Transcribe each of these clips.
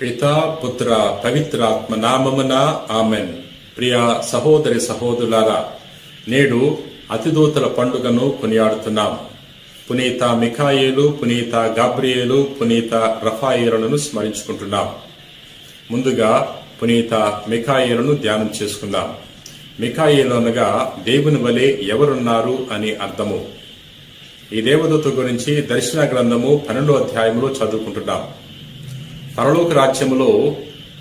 పిత పుత్ర పవిత్రాత్మ నామమున ఆమెన్ ప్రియ సహోదరి సహోదరులారా నేడు అతిదూతల పండుగను కొనియాడుతున్నాం పునీత మిఖాయేలు పునీత గాబ్రియేలు పునీత రఫాయేలను స్మరించుకుంటున్నాం ముందుగా పునీత మిఖాయిలను ధ్యానం చేసుకుందాం. మిఖాయేలు అనగా దేవుని వలె ఎవరున్నారు అని అర్థము. ఈ దేవదూత గురించి దర్శన గ్రంథము పన్నెండో అధ్యాయంలో చదువుకుంటున్నాం. పరలోక రాజ్యములో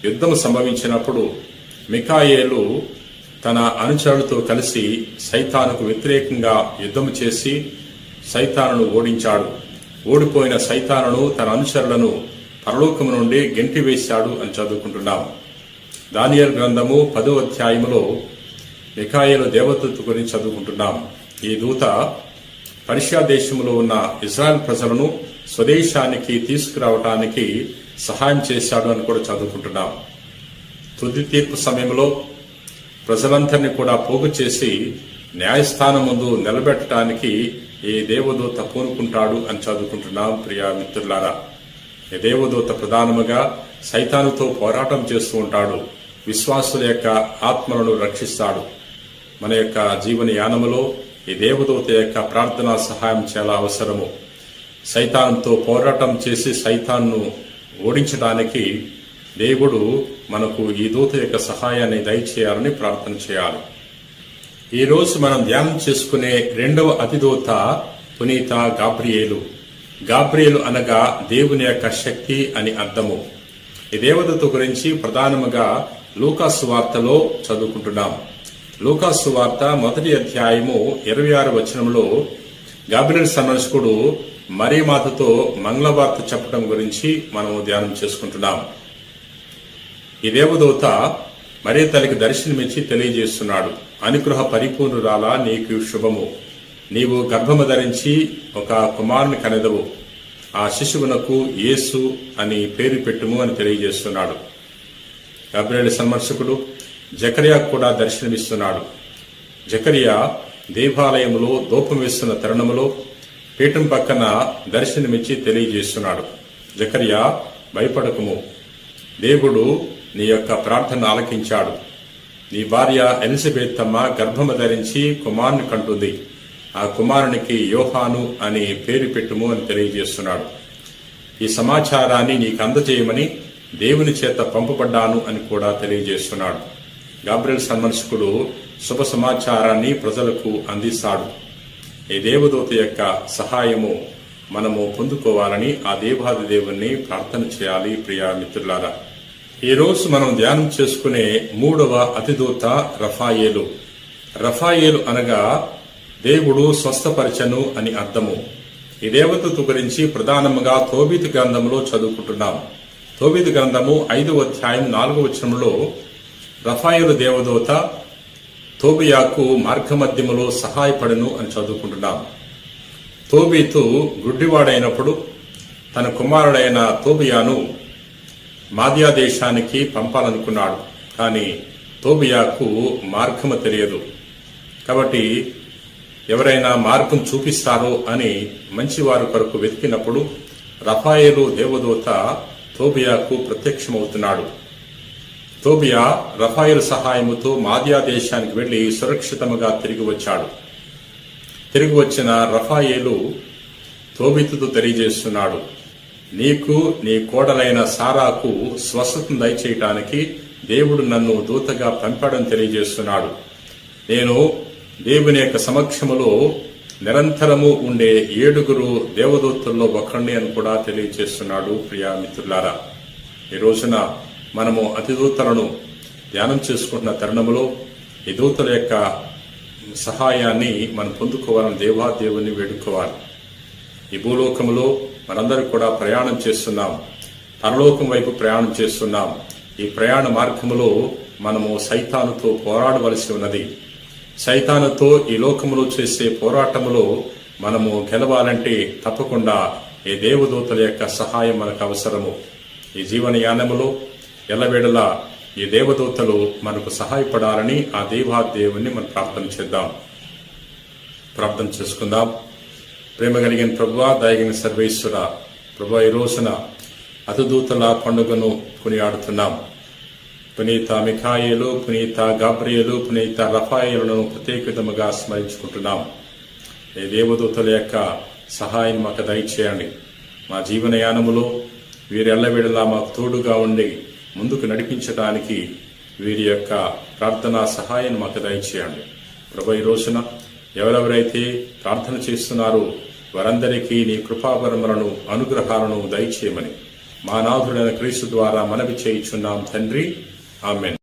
యుద్ధం సంభవించినప్పుడు మికాయేలు తన అనుచరులతో కలిసి సైతానుకు వ్యతిరేకంగా యుద్ధం చేసి సైతానును ఓడించాడు. ఓడిపోయిన సైతానును తన అనుచరులను పరలోకము నుండి గెంటి వేశాడు అని చదువుకుంటున్నాం. దానియల్ గ్రంథము పదో అధ్యాయములో మికాయేలు దేవదూత గురించి చదువుకుంటున్నాం. ఈ దూత పర్షియా దేశంలో ఉన్న ఇజ్రాయెల్ ప్రజలను స్వదేశానికి తీసుకురావటానికి సహాయం చేశాడు అని కూడా చదువుకుంటున్నాం. తుది తీర్పు సమయంలో ప్రజలందరినీ కూడా పోగు చేసి న్యాయస్థానం ముందు నిలబెట్టడానికి ఏ దేవదూత పూనుకుంటాడు అని చదువుకుంటున్నాం ప్రియా మిత్రులారా. ఈ దేవదూత ప్రధానముగా సైతానుతో పోరాటం చేస్తూ ఉంటాడు విశ్వాసుల యొక్క ఆత్మలను రక్షిస్తాడు. మన యొక్క జీవన యానములో ఈ దేవదూత యొక్క ప్రార్థనా సహాయం చాలా అవసరము. సైతాన్తో పోరాటం చేసి సైతాన్ను ఓడించడానికి దేవుడు మనకు ఈ దూత యొక్క సహాయాన్ని దయచేయాలని ప్రార్థన చేయాలి. ఈ రోజు మనం ధ్యానం చేసుకునే రెండవ అతిదూత పునీత గాబ్రియేలు. గాబ్రియేలు అనగా దేవుని యొక్క శక్తి అని అర్థము. ఈ దేవదూత గురించి ప్రధానముగా లూకాసు వార్తలో చదువుకుంటున్నాం. లూకాసు వార్త మొదటి అధ్యాయము ఇరవై ఆరు వచనంలో గాబ్రియల్ మరీ మాతతో మంగళవార్త చెప్పడం గురించి మనం ధ్యానం చేసుకుంటున్నాం. ఈ దేవదూత మరీ తల్లికి దర్శనమిచ్చి తెలియజేస్తున్నాడు. అనుగ్రహ పరిపూర్ణురాలా నీకు శుభము. నీవు గర్భము ధరించి ఒక కుమారుని కనెదవు. ఆ శిశువునకు యేసు అని పేరు పెట్టుము అని తెలియజేస్తున్నాడు. గబ్రేల్ సందర్శకుడు జకరియా కూడా దర్శనమిస్తున్నాడు. జకరియా దేవాలయములో దూపం వేస్తున్న తరుణములో పీఠం పక్కన దర్శనమిచ్చి తెలియజేస్తున్నాడు. జకర్య భయపడకము. దేవుడు నీ యొక్క ప్రార్థన ఆలకించాడు. నీ భార్య ఎలిజబెత్తమ్మ గర్భము ధరించి కుమారుని కంటుంది. ఆ కుమారునికి యోహాను అని పేరు పెట్టుము అని తెలియజేస్తున్నాడు. ఈ సమాచారాన్ని నీకు అందజేయమని దేవుని చేత పంపబడ్డాను అని కూడా తెలియజేస్తున్నాడు. గాబ్రియల్ సన్మర్శకుడు శుభ సమాచారాన్ని ప్రజలకు అందిస్తాడు. ఈ దేవదూత యొక్క సహాయము మనము పొందుకోవాలని ఆ దేవాది దేవుణ్ణి ప్రార్థన చేయాలి ప్రియా మిత్రులారా. ఈ రోజు మనం ధ్యానం చేసుకునే మూడవ అతిదూత రఫాయేలు. రఫాయేలు అనగా దేవుడు స్వస్థపరచను అని అర్థము. ఈ దేవదూత గురించి ప్రధానముగా తోబితు గ్రంథంలో చదువుకుంటున్నాం. తోబితు గ్రంథము ఐదు అధ్యాయం నాలుగవ వచనంలో రఫాయేలు దేవదూత తోబియాకు మార్గమధ్యములో సహాయపడను అని చదువుకుంటున్నాం. తోబీతు గుడ్డివాడైనప్పుడు తన కుమారుడైన తోబియాను మాదియా దేశానికి పంపాలనుకున్నాడు. కానీ తోబియాకు మార్గము తెలియదు. కాబట్టి ఎవరైనా మార్గం చూపిస్తారో అని మంచివారు కొరకు వెతికినప్పుడు రఫాయేలు దేవదూత తోబియాకు ప్రత్యక్షమవుతున్నాడు. తోబియా రఫాయిల్ సహాయముతో మాదియా దేశానికి వెళ్ళి సురక్షితముగా తిరిగి వచ్చాడు. తిరిగి వచ్చిన రఫాయేలు తోబితుతో తెలియజేస్తున్నాడు నీకు నీ కోడలైన సారాకు స్వస్థతను దయచేయటానికి దేవుడు నన్ను దూతగా పంపడం తెలియజేస్తున్నాడు. నేను దేవుని యొక్క సమక్షములో నిరంతరము ఉండే ఏడుగురు దేవదూతల్లో ఒకరిని అని కూడా తెలియజేస్తున్నాడు ప్రియా మిత్రులారా. ఈ రోజున మనము అతిదూతలను ధ్యానం చేసుకుంటున్న తరుణములో ఈ దూతల యొక్క సహాయాన్ని మనం పొందుకోవాలని దేవాదేవుని వేడుకోవాలి. ఈ భూలోకములో మనందరూ కూడా ప్రయాణం చేస్తున్నాం. పరలోకం వైపు ప్రయాణం చేస్తున్నాం. ఈ ప్రయాణ మార్గములో మనము సైతానుతో పోరాడవలసి ఉన్నది. సైతానుతో ఈ లోకములో చేసే పోరాటములో మనము గెలవాలంటే తప్పకుండా ఈ దేవదూతల యొక్క సహాయం మనకు అవసరము. ఈ జీవనయానములో ఎల్లవేళలా ఈ దేవదూతలు మనకు సహాయపడాలని ఆ దేవాదేవుని మనం ప్రార్థన చేద్దాం. ప్రార్థన చేసుకుందాం. ప్రేమ కలిగిన ప్రభు దయగిన సర్వేశ్వర ప్రభు ఈ రోజున అతిదూతల పండుగను కొనియాడుతున్నాం. పునీత మిఖాయిలు పునీత గాబ్రియలు పునీత రఫాయేలను ప్రత్యేక విధముగా స్మరించుకుంటున్నాం. ఈ దేవదూతల యొక్క సహాయం మాకు దయచేయండి. మా జీవనయానములో వీరి ఎల్లవేళలా మాకు తోడుగా ఉండి ముందుకు నడిపించడానికి వీరి యొక్క ప్రార్థనా సహాయం మాకు దయచేయండి. ప్రభు ఈ రోజున ఎవరెవరైతే ప్రార్థన చేస్తున్నారో వారందరికీ నీ కృపావరములను అనుగ్రహాలను దయచేయమని మా నాథుడైన క్రీస్తు ద్వారా మనవి చేయుచున్నాం తండ్రి. ఆమెన్.